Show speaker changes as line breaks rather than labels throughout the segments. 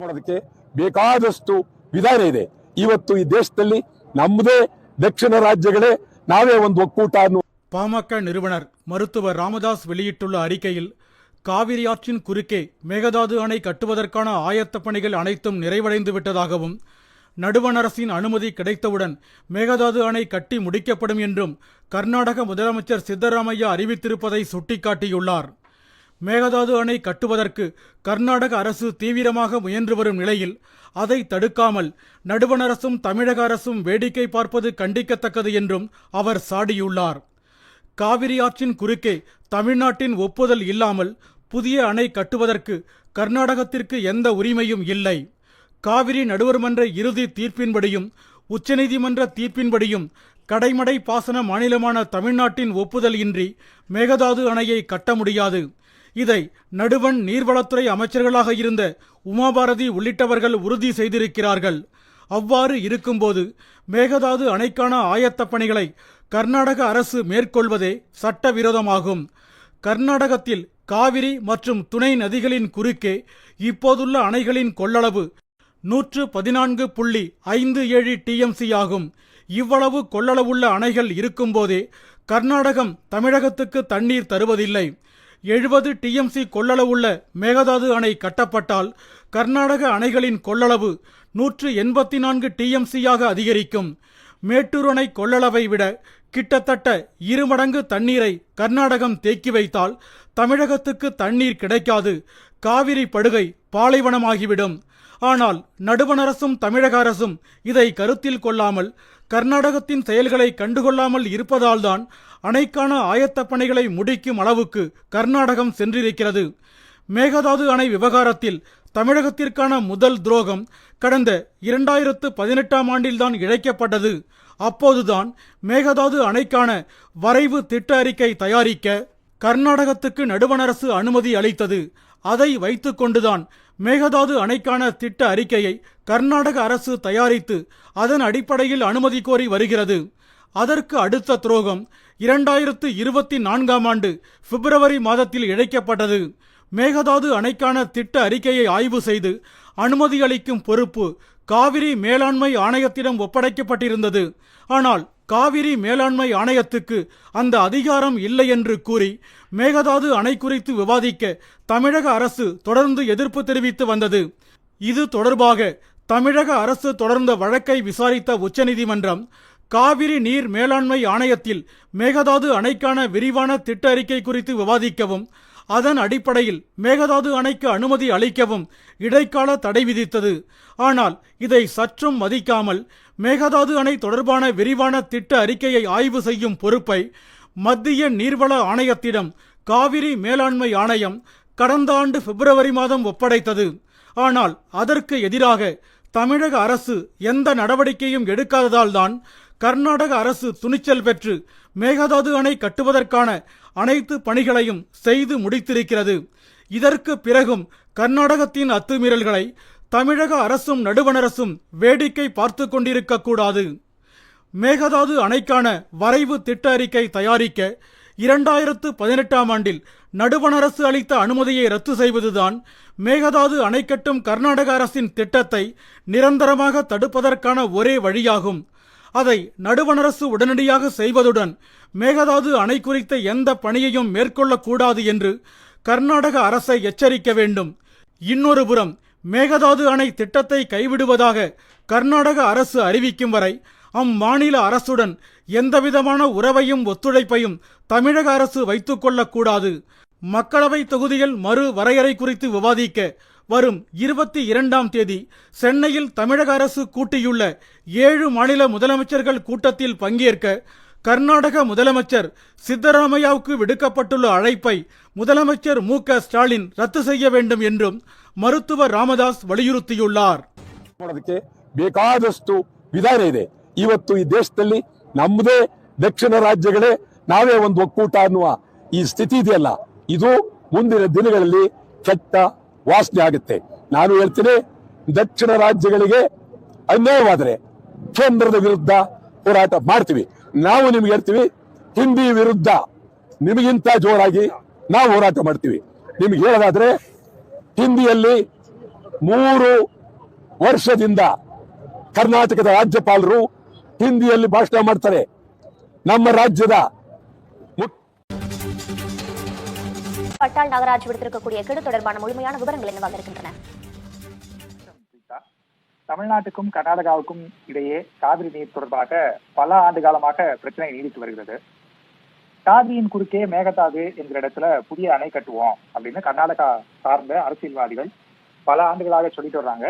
ಮಾಡೋದಕ್ಕೆ ಬೇಕಾದಷ್ಟು ವಿಧಾನ ಇದೆ ಇವತ್ತು ಈ ದೇಶದಲ್ಲಿ ನಮ್ಮದೇ ದಕ್ಷಿಣ ರಾಜ್ಯಗಳೇ ನಾವೇ ಒಂದು ಒಕ್ಕೂಟ ಅನ್ನೋ
பாமக நிறுவனர் மருத்துவர் ராமதாஸ் வெளியிட்டுள்ள அறிக்கையில் காவிரி ஆற்றின் குறுக்கே மேகதாது அணை கட்டுவதற்கான ஆயத்த பணிகள் அனைத்தும் நிறைவடைந்து விட்டதாகவும் நடுவண் அரசின் அனுமதி கிடைத்தவுடன் மேகதாது அணை கட்டி முடிக்கப்படும் என்றும் கர்நாடக முதலமைச்சர் சித்தராமையா அறிவித்திருப்பதை சுட்டிக்காட்டியுள்ளார் மேகதாது அணை கட்டுவதற்கு கர்நாடக அரசு தீவிரமாக முயன்று வரும் நிலையில் அதை தடுக்காமல் நடுவண் அரசும் தமிழக அரசும் வேடிக்கை பார்ப்பது கண்டிக்கத்தக்கது என்றும் அவர் சாடியுள்ளார். காவிரி ஆற்றின் குறுக்கே தமிழ்நாட்டின் ஒப்புதல் இல்லாமல் புதிய அணை கட்டுவதற்கு கர்நாடகத்திற்கு எந்த உரிமையும் இல்லை. காவிரி நடுவர்மன்ற இறுதி தீர்ப்பின்படியும் உச்சநீதிமன்ற தீர்ப்பின்படியும் கடைமடை பாசன மாநிலமான தமிழ்நாட்டின் ஒப்புதல் இன்றி மேகதாது அணையை கட்ட முடியாது. இதை நடுவண் நீர்வளத்துறை அமைச்சர்களாக இருந்த உமாபாரதி உள்ளிட்டவர்கள் உறுதி செய்திருக்கிறார்கள். அவ்வாறு இருக்கும்போது மேகதாது அணைக்கான ஆயத்தப் பணிகளை கர்நாடக அரசு மேற்கொள்வதே சட்டவிரோதமாகும். கர்நாடகத்தில் காவிரி மற்றும் துணை நதிகளின் குறுக்கே இப்போதுள்ள அணைகளின் கொள்ளளவு நூற்று பதினான்கு புள்ளி ஐந்து ஏழு டிஎம்சி ஆகும். இவ்வளவு கொள்ளளவுள்ள அணைகள் இருக்கும்போதே கர்நாடகம் தமிழகத்துக்கு தண்ணீர் தருவதில்லை. எழுபது டிஎம்சி கொள்ளளவுள்ள மேகதாது அணை கட்டப்பட்டால் கர்நாடக அணைகளின் கொள்ளளவு நூற்று எண்பத்தி நான்கு டிஎம்சியாக அதிகரிக்கும். மேட்டூர் அணை கொள்ளளவை விட கிட்டத்தட்ட இருமடங்கு தண்ணீரை கர்நாடகம் தேக்கி வைத்தால் தமிழகத்துக்கு தண்ணீர் கிடைக்காது. காவிரி படுகை பாலைவனமாகிவிடும். ஆனால் நடுவண் அரசும் தமிழக அரசும் இதை கருத்தில் கொள்ளாமல் கர்நாடகத்தின் செயல்களை கண்டுகொள்ளாமல் இருப்பதால்தான் அணைக்கான ஆயத்தப் பணிகளை முடிக்கும் அளவுக்கு கர்நாடகம் சென்றிருக்கிறது. மேகதாது அணை விவகாரத்தில் தமிழகத்திற்கான முதல் துரோகம் கடந்த இரண்டாயிரத்து பதினெட்டாம் ஆண்டில்தான் இழைக்கப்பட்டது. அப்போதுதான் மேகதாது அணைக்கான வரைவு திட்ட அறிக்கை தயாரிக்க கர்நாடகத்துக்கு நடுவண் அரசு அனுமதி அளித்தது. அதை வைத்துக்கொண்டுதான் மேகதாது அணைக்கான திட்ட அறிக்கையை கர்நாடக அரசு தயாரித்து அதன் அடிப்படையில் அனுமதி கோரி வருகிறது. அதற்கு அடுத்த துரோகம் இரண்டாயிரத்து இருபத்தி நான்காம் ஆண்டு பிப்ரவரி மாதத்தில் இழைக்கப்பட்டது. மேகதாது அணைக்கான திட்ட அறிக்கையை ஆய்வு செய்து அனுமதி அளிக்கும் பொறுப்பு காவிரி மேலாண்மை ஆணையத்திடம் ஒப்படைக்கப்பட்டிருந்தது. ஆனால் காவிரி மேலாண்மை ஆணையத்துக்கு அந்த அதிகாரம் இல்லை என்று கூறி மேகதாது அணை குறித்து விவாதிக்க தமிழக அரசு தொடர்ந்து எதிர்ப்பு தெரிவித்து வந்தது. இது தொடர்பாக தமிழக அரசு தொடர்ந்த வழக்கை விசாரித்த உச்சநீதிமன்றம் காவிரி நீர் மேலாண்மை ஆணையத்தில் மேகதாது அணைக்கான விரிவான திட்ட அறிக்கை குறித்து விவாதிக்கவும் அதன் அடிப்படையில் மேகதாது அணைக்கு அனுமதி அளிக்கவும் இடைக்கால தடை விதித்தது. ஆனால் இதை சற்றும் மதிக்காமல் மேகதாது அணை தொடர்பான விரிவான திட்ட அறிக்கையை ஆய்வு செய்யும் பொறுப்பை மத்திய நீர்வள ஆணையத்திடம் காவிரி மேலாண்மை ஆணையம் கடந்த ஆண்டு பிப்ரவரி மாதம் ஒப்படைத்தது. ஆனால் அதற்கு எதிராக தமிழக அரசு எந்த நடவடிக்கையும் எடுக்காததால்தான் கர்நாடக அரசு துணிச்சல் பெற்று மேகதாது அணை கட்டுவதற்கான அனைத்து பணிகளையும் செய்து முடித்திருக்கிறது. இதற்கு பிறகும் கர்நாடகத்தின் அத்துமீறல்களை தமிழக அரசும் நடுவணரசும் வேடிக்கை பார்த்து கொண்டிருக்கக்கூடாது மேகதாது அணைக்கான வரைவு திட்ட அறிக்கை தயாரிக்க இரண்டாயிரத்து பதினெட்டாம் ஆண்டில் நடுவண் அரசு அளித்த அனுமதியை ரத்து செய்வதுதான் மேகதாது அணை கட்டும் கர்நாடக அரசின் திட்டத்தை நிரந்தரமாக தடுப்பதற்கான ஒரே வழியாகும். அதை நடுவண் அரசு உடனடியாக செய்வதுடன் மேகதாது அணை குறித்த எந்த பணியையும் மேற்கொள்ளக்கூடாது என்று கர்நாடக அரசை எச்சரிக்க வேண்டும். இன்னொரு புறம் மேகதாது அணை திட்டத்தை கைவிடுவதாக கர்நாடக அரசு அறிவிக்கும் வரை அம்மாநில அரசுடன் எந்தவிதமான உறவையும் ஒத்துழைப்பையும் தமிழக அரசு வைத்துக் கொள்ளக்கூடாது மக்களவை தொகுதிகள் மறு வரையறை குறித்து விவாதிக்க வரும் இருபத்தி இரண்டாம் தேதி சென்னையில் தமிழக அரசு கூட்டியுள்ள ஏழு மாநில முதலமைச்சர்கள் கூட்டத்தில் பங்கேற்க கர்நாடக முதலமைச்சர் சித்தராமையாவுக்கு விடுக்கப்பட்டுள்ள அழைப்பை முதலமைச்சர் மு க ஸ்டாலின் ரத்து செய்ய வேண்டும் என்றும் மருத்துவர் ராமதாஸ் வலியுறுத்தியுள்ளார்
ಮಾಡೋದಕ್ಕೆ ಬೇಕಾದಷ್ಟು ವಿಧಾನ ಇದೆ ಇವತ್ತು ಈ ದೇಶದಲ್ಲಿ ನಮ್ಮದೇ ದಕ್ಷಿಣ ರಾಜ್ಯಗಳೇ ನಾವೇ ಒಂದು ಒಕ್ಕೂಟ ಅನ್ನುವ ಈ ಸ್ಥಿತಿ ಇದೆಯಲ್ಲ, ಇದು ಮುಂದಿನ ದಿನಗಳಲ್ಲಿ ಕೆಟ್ಟ ವಾಸನೆ ಆಗುತ್ತೆ. ನಾನು ಹೇಳ್ತೀನಿ, ದಕ್ಷಿಣ ರಾಜ್ಯಗಳಿಗೆ ಅನ್ಯಾಯವಾದರೆ ಕೇಂದ್ರದ ವಿರುದ್ಧ ಹೋರಾಟ ಮಾಡ್ತೀವಿ. ನಾವು ನಿಮ್ಗೆ ಹೇಳ್ತೀವಿ, ಹಿಂದಿ ವಿರುದ್ಧ ನಿಮಗಿಂತ ಜೋರಾಗಿ ನಾವು ಹೋರಾಟ ಮಾಡ್ತೀವಿ. ನಿಮ್ಗೆ ಹೇಳೋದಾದ್ರೆ, ಹಿಂದಿಯಲ್ಲಿ ಮೂರು ವರ್ಷದಿಂದ ಕರ್ನಾಟಕದ ರಾಜ್ಯಪಾಲರು ಹಿಂದಿಯಲ್ಲಿ ಭಾಷಣ ಮಾಡ್ತಾರೆ ನಮ್ಮ ರಾಜ್ಯದ ಮುಖ್ಯ
பட்டாள் நாகராஜ் விடுத்திருக்கக்கூடிய கெடு தொடர்பான முழுமையான விவரங்கள் என்னவாக இருக்கின்றன
சீதா, தமிழ்நாட்டுக்கும் கர்நாடகாவுக்கும் இடையே காவிரி நீர் தொடர்பாக பல ஆண்டு காலமாக பிரச்சனை நீடித்து வருகிறது காவிரியின் குறுக்கே மேகதாது என்கிற இடத்துல புதிய அணை கட்டுவோம் அப்படின்னு கர்நாடகா சார்ந்த அரசியல்வாதிகள் பல ஆண்டுகளாக சொல்லிட்டு வர்றாங்க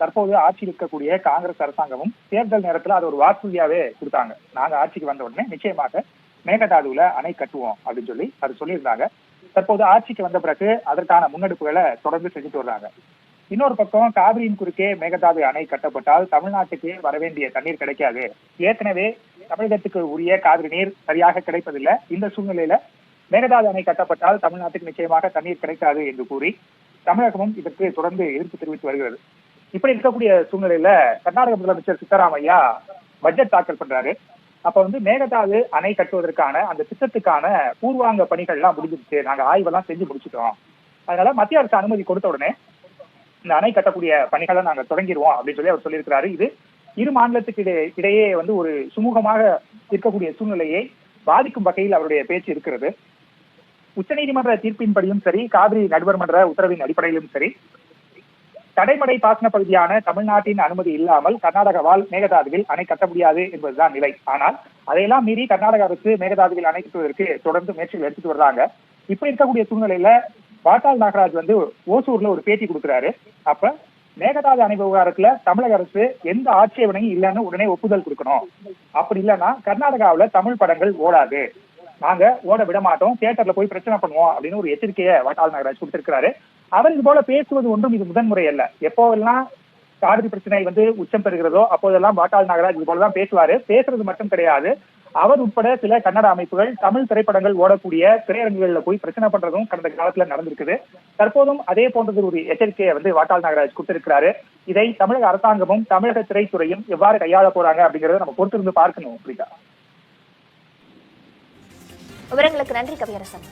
தற்போது ஆட்சி இருக்கக்கூடிய காங்கிரஸ் அரசாங்கமும் தேர்தல் நேரத்துல அது ஒரு வாக்குறுதியாவே கொடுத்தாங்க. நாங்க ஆட்சிக்கு வந்த உடனே நிச்சயமாக மேகதாதுல அணை கட்டுவோம் அப்படின்னு சொல்லி அது சொல்லியிருந்தாங்க. தற்போது ஆட்சிக்கு வந்த பிறகு அதற்கான முன்னெடுப்புகளை தொடர்ந்து செஞ்சுட்டு வர்றாங்க. இன்னொரு பக்கம் காவிரியின் குறுக்கே மேகதாது அணை கட்டப்பட்டால் தமிழ்நாட்டுக்கு வரவேண்டிய தண்ணீர் கிடைக்காது. ஏற்கனவே தமிழகத்துக்கு உரிய காவிரி நீர் சரியாக கிடைப்பதில்லை. இந்த சூழ்நிலையில மேகதாது அணை கட்டப்பட்டால் தமிழ்நாட்டுக்கு நிச்சயமாக தண்ணீர் கிடைக்காது என்று கூறி தமிழகமும் இதற்கு தொடர்ந்து எதிர்ப்பு தெரிவித்து வருகிறது. இப்படி இருக்கக்கூடிய சூழ்நிலையில கர்நாடக முதலமைச்சர் சித்தராமையா பட்ஜெட் தாக்கல் பண்றாரு. அப்ப வந்து மேகதாது அணை கட்டுவதற்கான அந்த திட்டத்துக்கான பூர்வாங்க பணிகள் எல்லாம் முடிஞ்சிருச்சு. நாங்க ஆய்வெல்லாம் செஞ்சு முடிச்சிட்டோம். அதனால மத்திய அரசு அனுமதி கொடுத்த உடனே இந்த அணை கட்டக்கூடிய பணிகளை நாங்க தொடங்கிடுவோம் அப்படின்னு சொல்லி அவர் சொல்லியிருக்கிறாரு. இது இரு மாநிலத்துக்கு இடை- இடையே வந்து ஒரு சுமூகமாக இருக்கக்கூடிய சூழ்நிலையை பாதிக்கும் வகையில் அவருடைய பேச்சு இருக்கிறது. உச்சநீதிமன்ற தீர்ப்பின்படியும் சரி காவிரி நடுவர் மன்ற உத்தரவின் அடிப்படையிலும் சரி தடைமடை பாசன பகுதியான தமிழ்நாட்டின் அனுமதி இல்லாமல் கர்நாடகாவால் மேகதாதுவில் அணை கட்ட முடியாது என்பதுதான் நிலை. ஆனால் அதையெல்லாம் மீறி கர்நாடக அரசு மேகதாதுவில் அணை கட்டுவதற்கு தொடர்ந்து முயற்சிகள் எடுத்துட்டு வர்றாங்க. இப்ப இருக்கக்கூடிய சூழ்நிலையில வாட்டாள் நாகராஜ் வந்து ஓசூர்ல ஒரு பேட்டி கொடுக்குறாரு. அப்ப மேகதாது அணை விவகாரத்துல தமிழக அரசு எந்த ஆட்சேபனையும் இல்லைன்னு உடனே ஒப்புதல் கொடுக்கணும். அப்படி இல்லைன்னா கர்நாடகாவுல தமிழ் படங்கள் ஓடாது. நாங்க ஓட விட மாட்டோம். தியேட்டர்ல போய் பிரச்சனை பண்ணுவோம் அப்படின்னு ஒரு எச்சரிக்கையை வாட்டாள் நாகராஜ் கொடுத்திருக்கிறாரு. அவர் இது போல பேசுவது ஒன்றும் இது முதன்முறை அல்ல. எப்போவெல்லாம் காவிரி பிரச்சனை வந்து உச்சம் பெறுகிறதோ அப்போதெல்லாம் வாட்டாள் நாகராஜ் இது போலதான் பேசுவாரு. பேசுறது மட்டும் கிடையாது. அவர் உட்பட சில கன்னட அமைப்புகள் தமிழ் திரைப்படங்கள் ஓடக்கூடிய திரையரங்குகளில் போய் பிரச்சனை பண்றதும் கடந்த காலத்துல நடந்திருக்குது. தற்போதும் அதே போன்றது ஒரு எச்சரிக்கையை வந்து வாட்டாள் நாகராஜ் கொடுத்திருக்கிறாரு. இதை தமிழக அரசாங்கமும் தமிழக திரைத்துறையும் எவ்வாறு கையாள போறாங்க அப்படிங்கறத நம்ம பொறுத்திருந்து பார்க்கணும் அப்படின்னா
விவரங்களுக்கு நன்றி கவியரசன்.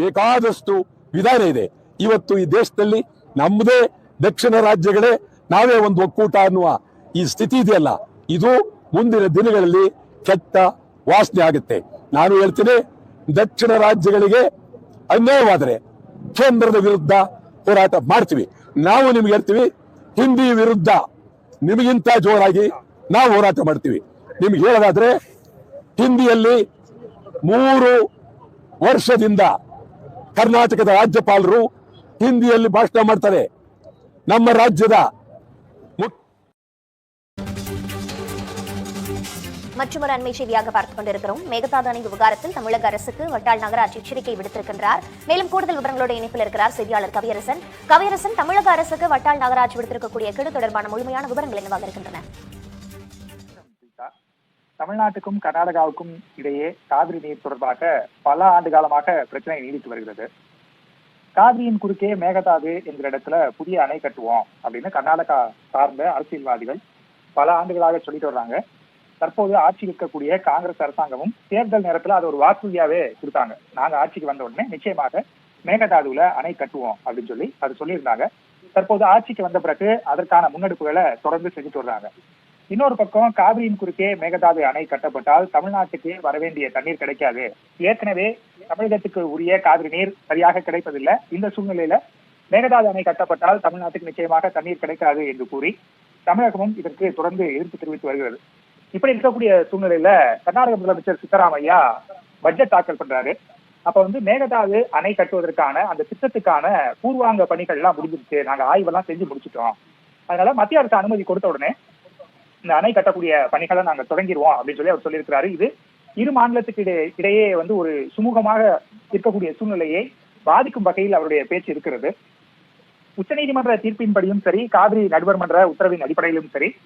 ಬೇಕಾದಷ್ಟು ವಿಧಾನ ಇದೆ. ಇವತ್ತು ಈ ದೇಶದಲ್ಲಿ ನಮ್ಮದೇ ದಕ್ಷಿಣ ರಾಜ್ಯಗಳೇ ನಾವೇ ಒಂದು ಒಕ್ಕೂಟ ಅನ್ನುವ ಈ ಸ್ಥಿತಿ ಇದೆಯಲ್ಲ, ಇದು ಮುಂದಿನ ದಿನಗಳಲ್ಲಿ ಕೆಟ್ಟ ವಾಸನೆ ಆಗುತ್ತೆ. ನಾನು ಹೇಳ್ತೀನಿ, ದಕ್ಷಿಣ ರಾಜ್ಯಗಳಿಗೆ ಅನ್ಯಾಯವಾದರೆ ಕೇಂದ್ರದ ವಿರುದ್ಧ ಹೋರಾಟ ಮಾಡ್ತೀವಿ. ನಾವು ನಿಮ್ಗೆ ಹೇಳ್ತೀವಿ, ಹಿಂದಿ ವಿರುದ್ಧ ನಿಮಗಿಂತ ಜೋರಾಗಿ ನಾವು ಹೋರಾಟ ಮಾಡ್ತೀವಿ. ನಿಮ್ಗೆ ಹೇಳೋದಾದ್ರೆ, ಹಿಂದಿಯಲ್ಲಿ ಮೂರು ವರ್ಷದಿಂದ ಕರ್ನಾಟಕದ ರಾಜ್ಯಪಾಲರು ಹಿಂದಿಯಲ್ಲಿ ಭಾಷಣ ಮಾಡ್ತಾರೆ ನಮ್ಮ ರಾಜ್ಯದ ಮುಖ್ಯ
மற்றொரு அண்மை செய்தியாக பார்த்துக் கொண்டிருக்கிறோம் மேகதாது அணை விவகாரத்தில் தமிழக அரசுக்கு வட்டாள் நகராட்சி எச்சரிக்கை விடுத்திருக்கின்றார் மேலும் கூடுதல் விவரங்களோட இணைப்பில் இருக்கிறார் செய்தியாளர் கவியரசன் கவியரசன் தமிழக அரசுக்கு வட்டாள் நகராட்சி விடுத்திருக்கக்கூடிய கெடு தொடர்பான முழுமையான விவரங்கள் என்னவாக இருக்கின்றன
சீதா, தமிழ்நாட்டுக்கும் கர்நாடகாவுக்கும் இடையே காவிரி நீர் தொடர்பாக பல ஆண்டு காலமாக பிரச்சனை நீடித்து வருகிறது. காவிரியின் குறுக்கே மேகதாது என்கிற இடத்துல புதிய அணை கட்டுவோம் அப்படின்னு கர்நாடகா சார்ந்த அரசியல்வாதிகள் பல ஆண்டுகளாக சொல்லிட்டு வர்றாங்க. தற்போது ஆட்சி இருக்கக்கூடிய காங்கிரஸ் அரசாங்கமும் தேர்தல் நேரத்துல அது ஒரு வாக்குறுதியாவே கொடுத்தாங்க. நாங்க ஆட்சிக்கு வந்த உடனே நிச்சயமாக மேகதாதுல அணை கட்டுவோம் அப்படின்னு சொல்லி அது சொல்லியிருந்தாங்க. தற்போது ஆட்சிக்கு வந்த பிறகு அதற்கான முன்னெடுப்புகளை தொடர்ந்து செஞ்சுட்டு வர்றாங்க. இன்னொரு பக்கம் காவிரியின் குறுக்கே மேகதாது அணை கட்டப்பட்டால் தமிழ்நாட்டுக்கு வரவேண்டிய தண்ணீர் கிடைக்காது. ஏற்கனவே தமிழகத்துக்கு உரிய காவிரி நீர் சரியாக கிடைப்பதில்லை. இந்த சூழ்நிலையில மேகதாது அணை கட்டப்பட்டால் தமிழ்நாட்டுக்கு நிச்சயமாக தண்ணீர் கிடைக்காது என்று கூறி தமிழகமும் இதற்கு தொடர்ந்து எதிர்ப்பு தெரிவித்து வருகிறது. இப்படி இருக்கக்கூடிய சூழ்நிலையில கர்நாடக முதலமைச்சர் சித்தராமையா பட்ஜெட் தாக்கல் பண்றாரு. அப்ப வந்து மேகதாது அணை கட்டுவதற்கான அந்த திட்டத்துக்கான பூர்வாங்க பணிகள் எல்லாம் முடிஞ்சிருச்சு. நாங்க ஆய்வெல்லாம் செஞ்சு முடிச்சிட்டோம். அதனால மத்திய அரசு அனுமதி கொடுத்த உடனே இந்த அணை கட்டக்கூடிய பணிகளை நாங்க தொடங்கிடுவோம் அப்படின்னு சொல்லி அவர் சொல்லியிருக்கிறாரு. இது இரு மாநிலத்துக்கு இடை- இடையே வந்து ஒரு சுமூகமாக இருக்கக்கூடிய சூழ்நிலையை பாதிக்கும் வகையில் அவருடைய பேச்சு இருக்கிறது. உச்சநீதிமன்ற தீர்ப்பின்படியும் சரி காவிரி நடுவர் மன்ற உத்தரவின் அடிப்படையிலும் சரி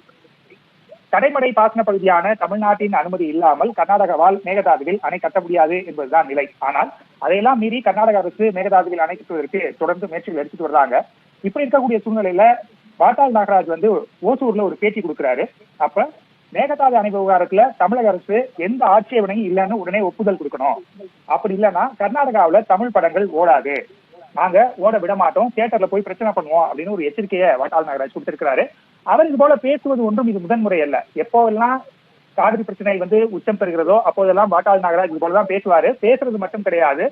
கடைமடை பாசன பகுதியான தமிழ்நாட்டின் அனுமதி இல்லாமல் கர்நாடகாவால் மேகதாதுவில் அணை கட்ட முடியாது என்பதுதான் நிலை. ஆனால் அதையெல்லாம் மீறி கர்நாடக அரசு மேகதாதுவில் அணை கட்டுவதற்கு தொடர்ந்து முயற்சிகள் எடுத்துட்டு வர்றாங்க. இப்ப இருக்கக்கூடிய சூழ்நிலையில பாட்டாள் நாகராஜ் வந்து ஓசூர்ல ஒரு பேட்டி கொடுக்குறாரு. அப்ப மேகதாது அணை விவகாரத்துல தமிழக அரசு எந்த ஆட்சேபனையும் இல்லைன்னு உடனே ஒப்புதல் கொடுக்கணும். அப்படி இல்லைன்னா கர்நாடகாவுல தமிழ் படங்கள் ஓடாது. நாங்க ஓட விட மாட்டோம். தியேட்டர்ல போய் பிரச்சனை பண்ணுவோம் அப்படின்னு ஒரு எச்சரிக்கையை வாட்டாள் நாகராஜ் கொடுத்திருக்கிறாரு. அவர் இது போல பேசுவது ஒன்றும் இது முதன்முறை அல்ல. எப்போவெல்லாம் காவிரி பிரச்சனை வந்து உச்சம் பெறுகிறதோ அப்போதெல்லாம் வாட்டாள் நாகராஜ் இது போலதான் பேசுவாரு. பேசுறது மட்டும் கிடையாது.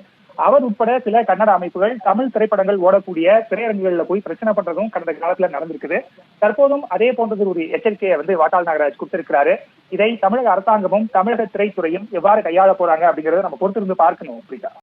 அவர் உட்பட சில கன்னட அமைப்புகள் தமிழ் திரைப்படங்கள் ஓடக்கூடிய திரையரங்குகள்ல போய் பிரச்சனை பண்றதும் கடந்த காலத்துல நடந்திருக்குது. தற்போதும் அதே போன்றது ஒரு எச்சரிக்கையை வந்து வாட்டாள் நாகராஜ் கொடுத்திருக்கிறாரு. இதை தமிழக அரசாங்கமும் தமிழக திரைத்துறையும் எவ்வாறு கையாள போறாங்க அப்படிங்கறத நம்ம பொறுத்திருந்து பார்க்கணும் அப்படின்னா